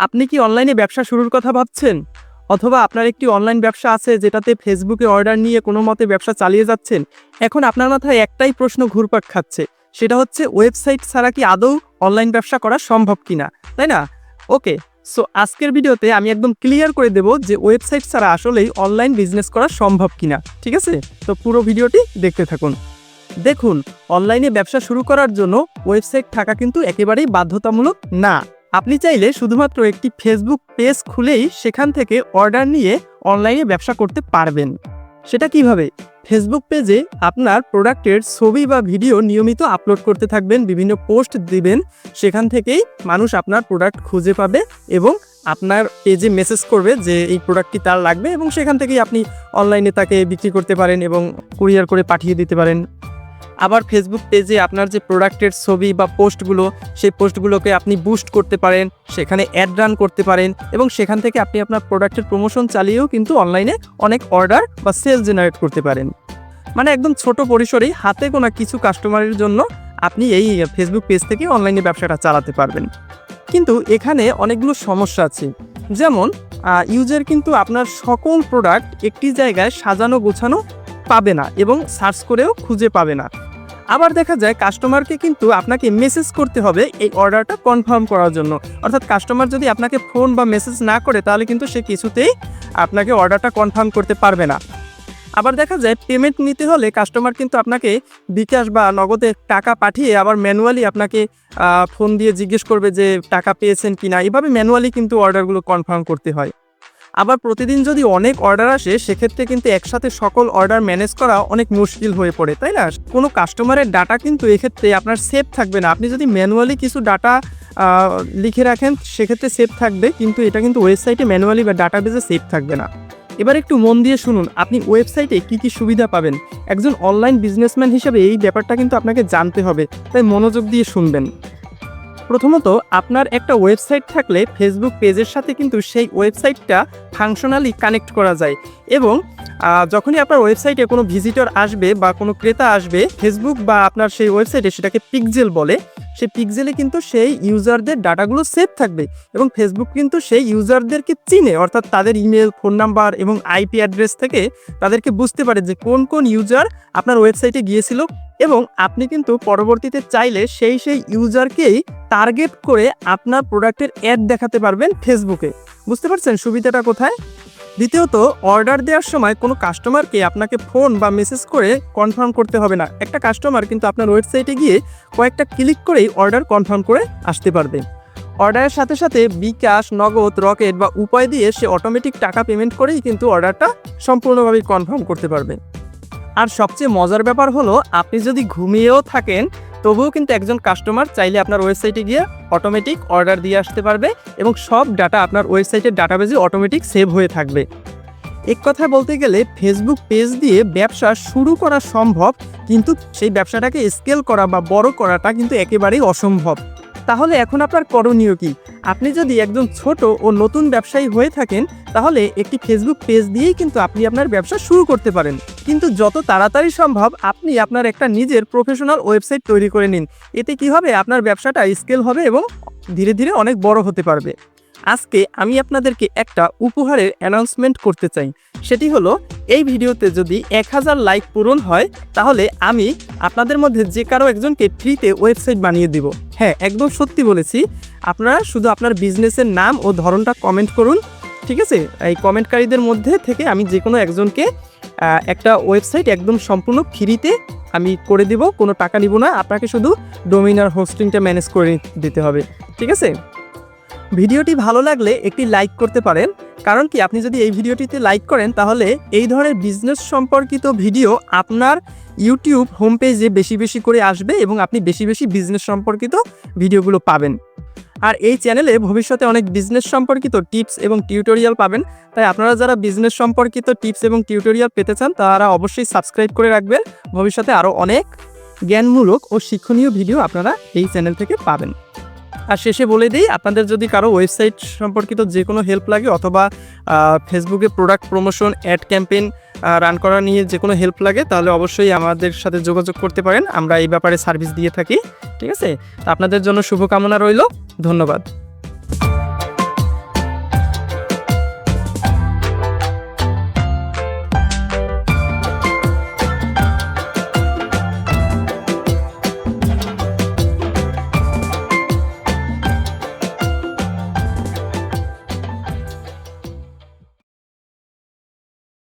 আপনি কি অনলাইনে ব্যবসা শুরুর কথা ভাবছেন? অথবা আপনার একটি অনলাইন ব্যবসা আছে যেটাতে ফেসবুকে অর্ডার নিয়ে কোনো মতে ব্যবসা চালিয়ে যাচ্ছেন? এখন আপনার মাথায় একটাই প্রশ্ন ঘুরপাক খাচ্ছে। সেটা হচ্ছে, ওয়েবসাইট ছাড়া কি আদৌ অনলাইন ব্যবসা করা সম্ভব কিনা? তাই না? ওকে, সো আজকের ভিডিওতে আমি একদম ক্লিয়ার করে দেব যে ওয়েবসাইট ছাড়া আসলেই অনলাইন বিজনেস করা সম্ভব কিনা। ঠিক আছে? তো পুরো ভিডিওটি দেখতে থাকুন। দেখুন, অনলাইনে ব্যবসা শুরু করার জন্য ওয়েবসাইট থাকা কিন্তু একেবারেই বাধ্যতামূলক না। আপনি চাইলে শুধুমাত্র একটি ফেসবুক পেজ খুলেই সেখান থেকে অর্ডার নিয়ে অনলাইনে ব্যবসা করতে পারবেন। সেটা কীভাবে? ফেসবুক পেজে আপনার প্রোডাক্টের ছবি বা ভিডিও নিয়মিত আপলোড করতে থাকবেন, বিভিন্ন পোস্ট দিবেন, সেখান থেকেই মানুষ আপনার প্রোডাক্ট খুঁজে পাবে এবং আপনার পেজে মেসেজ করবে যে এই প্রোডাক্টটি তার লাগবে এবং সেখান থেকেই আপনি অনলাইনে তাকে বিক্রি করতে পারেন এবং কুরিয়ার করে পাঠিয়ে দিতে পারেন। আবার ফেসবুক পেজে আপনার যে প্রোডাক্টের ছবি বা পোস্টগুলো, সেই পোস্টগুলোকে আপনি বুস্ট করতে পারেন, সেখানে অ্যাড রান করতে পারেন এবং সেখান থেকে আপনি আপনার প্রোডাক্টের প্রমোশন চালিয়েও কিন্তু অনলাইনে অনেক অর্ডার বা সেল জেনারেট করতে পারেন। মানে একদম ছোট পরিসরেই হাতে গোনা কিছু কাস্টমারের জন্য আপনি এই ফেসবুক পেজ থেকে অনলাইনে ব্যবসাটা চালাতে পারবেন। কিন্তু এখানে অনেকগুলো সমস্যা আছে। যেমন ইউজার কিন্তু আপনার সকল প্রোডাক্ট একটি জায়গায় সাজানো গোছানো পাবে না এবং সার্চ করেও খুঁজে পাবে না। আবার দেখা যায় কাস্টমারকে কিন্তু আপনাকে মেসেজ করতে হবে এই অর্ডারটা কনফার্ম করার জন্য। অর্থাৎ কাস্টমার যদি আপনাকে ফোন বা মেসেজ না করে, তাহলে কিন্তু সে কিছুতেই আপনাকে অর্ডারটা কনফার্ম করতে পারবে না। আবার দেখা যায় পেমেন্ট নিতে হলে কাস্টমার কিন্তু আপনাকে বিকাশ বা নগদে টাকা পাঠিয়ে আবার ম্যানুয়ালি আপনাকে ফোন দিয়ে জিজ্ঞেস করবে যে টাকা পেয়েছেন কি না এভাবে ম্যানুয়ালি কিন্তু অর্ডারগুলো কনফার্ম করতে হয়। আবার প্রতিদিন যদি অনেক অর্ডার আসে, সেক্ষেত্রে কিন্তু একসাথে সকল অর্ডার ম্যানেজ করা অনেক মুশকিল হয়ে পড়ে, তাই না? কোনো কাস্টমারের ডাটা কিন্তু এক্ষেত্রে আপনার সেভ থাকবে না। আপনি যদি ম্যানুয়ালি কিছু ডাটা লিখে রাখেন, সেক্ষেত্রে সেভ থাকবে, কিন্তু এটা কিন্তু ওয়েবসাইটে ম্যানুয়ালি বা ডাটাবেজে সেভ থাকবে না। এবার একটু মন দিয়ে শুনুন, আপনি ওয়েবসাইটে কি কি সুবিধা পাবেন? একজন অনলাইন বিজনেসম্যান হিসেবে এই ব্যাপারটা কিন্তু আপনাকে জানতে হবে, তাই মনোযোগ দিয়ে শুনবেন। প্রথমত, আপনার একটা ওয়েবসাইট থাকলে ফেসবুক পেজের সাথে কিন্তু সেই ওয়েবসাইটটা ফাংশনালি কানেক্ট করা যায় এবং যখনই আপনার ওয়েবসাইটে কোনো ভিজিটর আসবে বা কোনো ক্রেতা আসবে ফেসবুক বা আপনার সেই ওয়েবসাইটে সেটাকে পিকজেল বলে, সেই পিকজেলে কিন্তু সেই ইউজারদের ডাটাগুলো সেভ থাকবে এবং ফেসবুক কিন্তু সেই ইউজারদেরকে চিনে, অর্থাৎ তাদের ইমেল ফোন নাম্বার এবং আইপি অ্যাড্রেস থেকে তাদেরকে বুঝতে পারে যে কোন কোন ইউজার আপনার ওয়েবসাইটে গিয়েছিল এবং আপনি কিন্তু পরবর্তীতে চাইলে সেই সেই ইউজারকেই টার্গেট করে আপনার প্রোডাক্টের অ্যাড দেখাতে পারবেন ফেসবুকে বুঝতে পারছেন সুবিধাটা কোথায়? দ্বিতীয়ত অর্ডার দেওয়ার সময় কোনো কাস্টমারকে আপনাকে ফোন বা মেসেজ করে কনফার্ম করতে হবে না। একটা কাস্টমার কিন্তু আপনার ওয়েবসাইটে গিয়ে কয়েকটা ক্লিক করেই অর্ডার কনফার্ম করে আসতে পারবে। অর্ডারের সাথে সাথে বিকাশ, নগদ, রকেট বা উপায় দিয়ে সে অটোমেটিক টাকা পেমেন্ট করেই কিন্তু অর্ডারটা সম্পূর্ণভাবে কনফার্ম করতে পারবে। আর সবচেয়ে মজার ব্যাপার হলো, আপনি যদি ঘুমিয়েও থাকেন তবুও কিন্তু একজন কাস্টমার চাইলে আপনার ওয়েবসাইটে গিয়ে অটোমেটিক অর্ডার দিয়ে আসতে পারবে এবং সব ডাটা আপনার ওয়েবসাইটের ডাটাবেজে অটোমেটিক সেভ হয়ে থাকবে। এক কথায় বলতে গেলে ফেসবুক পেজ দিয়ে ব্যবসা শুরু করা সম্ভব, কিন্তু সেই ব্যবসাটাকে স্কেল করা বা বড় করাটা কিন্তু একেবারেই অসম্ভব। তাহলে এখন আপনার করণীয় কি? আপনি যদি একজন ছোট ও নতুন ব্যবসায়ী হয়ে থাকেন, তাহলে একটি ফেসবুক পেজ দিয়েই কিন্তু আপনি আপনার ব্যবসা শুরু করতে পারেন। কিন্তু যত তাড়াতাড়ি সম্ভব আপনি আপনার একটা নিজের প্রফেশনাল ওয়েবসাইট তৈরি করে নিন। এতে কি হবে? আপনার ব্যবসাটা স্কেল হবে এবং ধীরে ধীরে অনেক বড় হতে পারবে। আজকে আমি আপনাদেরকে একটা উপহারের অ্যানাউন্সমেন্ট করতে চাই। সেটি হলো, এই ভিডিওতে যদি এক হাজার লাইক পূরণ হয়, তাহলে আমি আপনাদের মধ্যে যে কারও একজনকে ফ্রিতে ওয়েবসাইট বানিয়ে দিব। হ্যাঁ একদম সত্যি বলেছি। আপনারা শুধু আপনার বিজনেসের নাম ও ধরনটা কমেন্ট করুন, ঠিক আছে? এই কমেন্টকারীদের মধ্যে থেকে আমি যে কোনো একজনকে একটা ওয়েবসাইট একদম সম্পূর্ণ ফ্রিতে আমি করে দিব, কোনো টাকা নিব না। আপনাকে শুধু ডোমিনার হোস্টিংটা ম্যানেজ করে দিতে হবে, ঠিক আছে? ভিডিওটি ভালো লাগলে একটি লাইক করতে পারেন, কারণ কি আপনি যদি এই ভিডিওটিতে লাইক করেন, তাহলে এই ধরনের বিজনেস সম্পর্কিত ভিডিও আপনার ইউটিউব হোম পেজে বেশি বেশি করে আসবে এবং আপনি বেশি বেশি বিজনেস সম্পর্কিত ভিডিওগুলো পাবেন। আর এই চ্যানেলে ভবিষ্যতে অনেক বিজনেস সম্পর্কিত টিপস এবং টিউটোরিয়াল পাবেন। তাই আপনারা যারা বিজনেস সম্পর্কিত টিপস এবং টিউটোরিয়াল পেতে চান, তারা অবশ্যই সাবস্ক্রাইব করে রাখবেন। ভবিষ্যতে আরও অনেক জ্ঞানমূলক ও শিক্ষণীয় ভিডিও আপনারা এই চ্যানেল থেকে পাবেন। আর শেষে বলে দিই, আপনাদের যদি কারও ওয়েবসাইট সম্পর্কিত যে কোনো হেল্প লাগে অথবা ফেসবুকে product promotion ad campaign run করা নিয়ে যে কোনো হেল্প লাগে, তাহলে অবশ্যই আমাদের সাথে যোগাযোগ করতে পারেন। আমরা এই ব্যাপারে সার্ভিস দিয়ে থাকি। ঠিক আছে? আপনাদের জন্য শুভকামনা রইল। ধন্যবাদ।